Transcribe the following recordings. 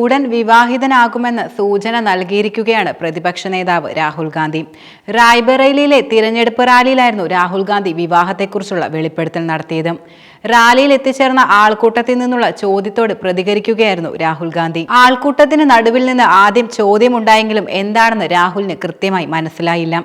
ഉടൻ വിവാഹിതനാകുമെന്ന് സൂചന നൽകിയിരിക്കുകയാണ് പ്രതിപക്ഷ നേതാവ് രാഹുൽ ഗാന്ധി. റായ്ബറേലിയിലെ തിരഞ്ഞെടുപ്പ് റാലിയിലായിരുന്നു രാഹുൽ ഗാന്ധി വിവാഹത്തെക്കുറിച്ചുള്ള വെളിപ്പെടുത്തൽ നടത്തിയത്. റാലിയിൽ എത്തിച്ചേർന്ന ആൾക്കൂട്ടത്തിൽ നിന്നുള്ള ചോദ്യത്തോട് പ്രതികരിക്കുകയായിരുന്നു രാഹുൽ ഗാന്ധി. ആൾക്കൂട്ടത്തിന് നടുവിൽ നിന്ന് ആദ്യം ചോദ്യമുണ്ടായെങ്കിലും എന്താണെന്ന് രാഹുലിന് കൃത്യമായി മനസ്സിലായില്ല.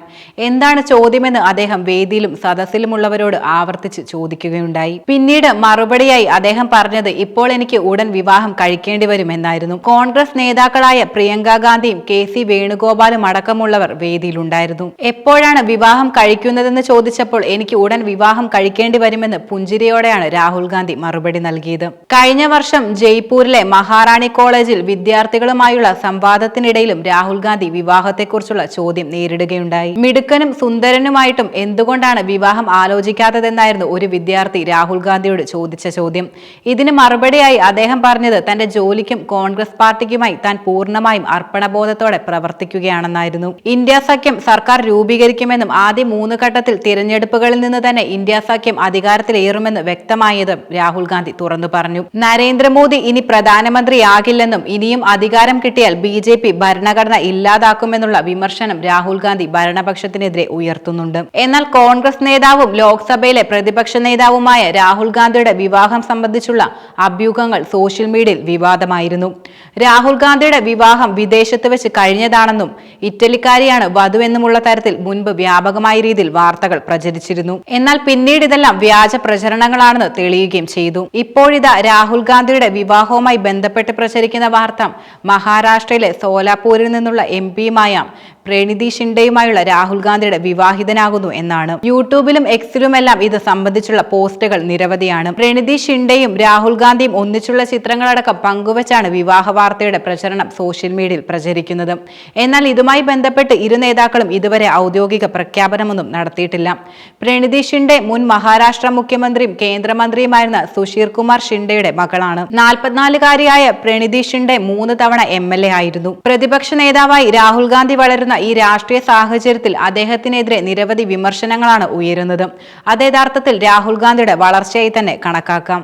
എന്താണ് ചോദ്യമെന്ന് അദ്ദേഹം വേദിയിലും സദസ്സിലുമുള്ളവരോട് ആവർത്തിച്ച് ചോദിക്കുകയുണ്ടായി. പിന്നീട് മറുപടിയായി അദ്ദേഹം പറഞ്ഞത് ഇപ്പോൾ എനിക്ക് ഉടൻ വിവാഹം കഴിക്കേണ്ടി വരുമെന്നായിരുന്നു. കോൺഗ്രസ് നേതാക്കളായ പ്രിയങ്ക ഗാന്ധിയും കെ സി വേണുഗോപാലും അടക്കമുള്ളവർ വേദിയിലുണ്ടായിരുന്നു. എപ്പോഴാണ് വിവാഹം കഴിക്കുന്നതെന്ന് ചോദിച്ചപ്പോൾ എനിക്ക് ഉടൻ വിവാഹം കഴിക്കേണ്ടി വരുമെന്ന് പുഞ്ചിരിയോടെയാണ് രാഹുൽ ഗാന്ധി മറുപടി നൽകിയത്. കഴിഞ്ഞ വർഷം ജയ്പൂരിലെ മഹാറാണി കോളേജിൽ വിദ്യാർത്ഥികളുമായുള്ള സംവാദത്തിനിടയിലും രാഹുൽ ഗാന്ധി വിവാഹത്തെക്കുറിച്ചുള്ള ചോദ്യം നേരിടുകയുണ്ടായി. മിടുക്കനും സുന്ദരനുമായിട്ടും എന്തുകൊണ്ടാണ് വിവാഹം ആലോചിക്കാത്തതെന്നായിരുന്നു ഒരു വിദ്യാർത്ഥി രാഹുൽ ഗാന്ധിയോട് ചോദിച്ച ചോദ്യം. ഇതിന് മറുപടിയായി അദ്ദേഹം പറഞ്ഞത് തന്റെ ജോലിക്കും കോൺഗ്രസ് പാർട്ടിക്കുമായി താൻ പൂർണമായും അർപ്പണബോധത്തോടെ പ്രവർത്തിക്കുകയാണെന്നായിരുന്നു. ഇന്ത്യ സഖ്യം സർക്കാർ രൂപീകരിക്കുമെന്നും ആദ്യ മൂന്ന് ഘട്ടത്തിൽ തിരഞ്ഞെടുപ്പുകളിൽ നിന്ന് തന്നെ ഇന്ത്യ സഖ്യം അധികാരത്തിലേറുമെന്ന് വ്യക്തമായതും രാഹുൽ ഗാന്ധി തുറന്നു പറഞ്ഞു. നരേന്ദ്രമോദി ഇനി പ്രധാനമന്ത്രിയാകില്ലെന്നും ഇനിയും അധികാരം കിട്ടിയാൽ ബി ജെ പി ഭരണഘടന ഇല്ലാതാക്കുമെന്നുള്ള വിമർശനം രാഹുൽ ഗാന്ധി ഭരണപക്ഷത്തിനെതിരെ ഉയർത്തുന്നുണ്ട്. എന്നാൽ കോൺഗ്രസ് നേതാവും ലോക്സഭയിലെ പ്രതിപക്ഷ നേതാവുമായ രാഹുൽ ഗാന്ധിയുടെ വിവാഹം സംബന്ധിച്ചുള്ള അഭ്യൂഹങ്ങൾ സോഷ്യൽ മീഡിയയിൽ വിവാദമായിരുന്നു. രാഹുൽ ഗാന്ധിയുടെ വിവാഹം വിദേശത്ത് വെച്ച് കഴിഞ്ഞതാണെന്നും ഇറ്റലിക്കാരിയാണ് വധുവെന്നുമുള്ള തരത്തിൽ മുൻപ് വ്യാപകമായ രീതിയിൽ വാർത്തകൾ പ്രചരിച്ചിരുന്നു. എന്നാൽ പിന്നീട് ഇതെല്ലാം വ്യാജ പ്രചരണങ്ങളാണെന്ന് തെളിയുകയും ചെയ്തു. ഇപ്പോഴിതാ രാഹുൽ ഗാന്ധിയുടെ വിവാഹവുമായി ബന്ധപ്പെട്ട് പ്രചരിക്കുന്ന വാർത്ത മഹാരാഷ്ട്രയിലെ സോലാപൂരിൽ നിന്നുള്ള എം പിയുമായ പ്രണീതി ഷിൻഡയുമായുള്ള രാഹുൽ ഗാന്ധിയുടെ വിവാഹിതനാകുന്നു എന്നാണ്. യൂട്യൂബിലും എക്സിലുമെല്ലാം ഇത് സംബന്ധിച്ചുള്ള പോസ്റ്റുകൾ നിരവധിയാണ്. പ്രണിതി ഷിൻഡയും രാഹുൽ ഗാന്ധിയും ഒന്നിച്ചുള്ള ചിത്രങ്ങളടക്കം പങ്കുവച്ചാണ് വിവാഹ വാർത്തയുടെ പ്രചരണം സോഷ്യൽ മീഡിയയിൽ പ്രചരിക്കുന്നത്. എന്നാൽ ഇതുമായി ബന്ധപ്പെട്ട് ഇരു നേതാക്കളും ഇതുവരെ ഔദ്യോഗിക പ്രഖ്യാപനമൊന്നും നടത്തിയിട്ടില്ല. പ്രണിതി ഷിൻഡെ മുൻ മഹാരാഷ്ട്ര മുഖ്യമന്ത്രിയും കേന്ദ്രമന്ത്രിയുമായിരുന്ന സുശീർ കുമാർ ഷിൻഡയുടെ മകളാണ്. നാൽപ്പത്തിനാലുകാരിയായ പ്രണിതി ഷിൻഡെ മൂന്ന് തവണ എം ആയിരുന്നു. പ്രതിപക്ഷ നേതാവായി രാഹുൽ ഗാന്ധി വളരുന്ന ഈ രാഷ്ട്രീയ സാഹചര്യത്തിൽ അദ്ദേഹത്തിനെതിരെ നിരവധി വിമർശനങ്ങളാണ് ഉയരുന്നത്. അത് യഥാർത്ഥത്തിൽ രാഹുൽ ഗാന്ധിയുടെ വളർച്ചയായി തന്നെ കണക്കാക്കാം.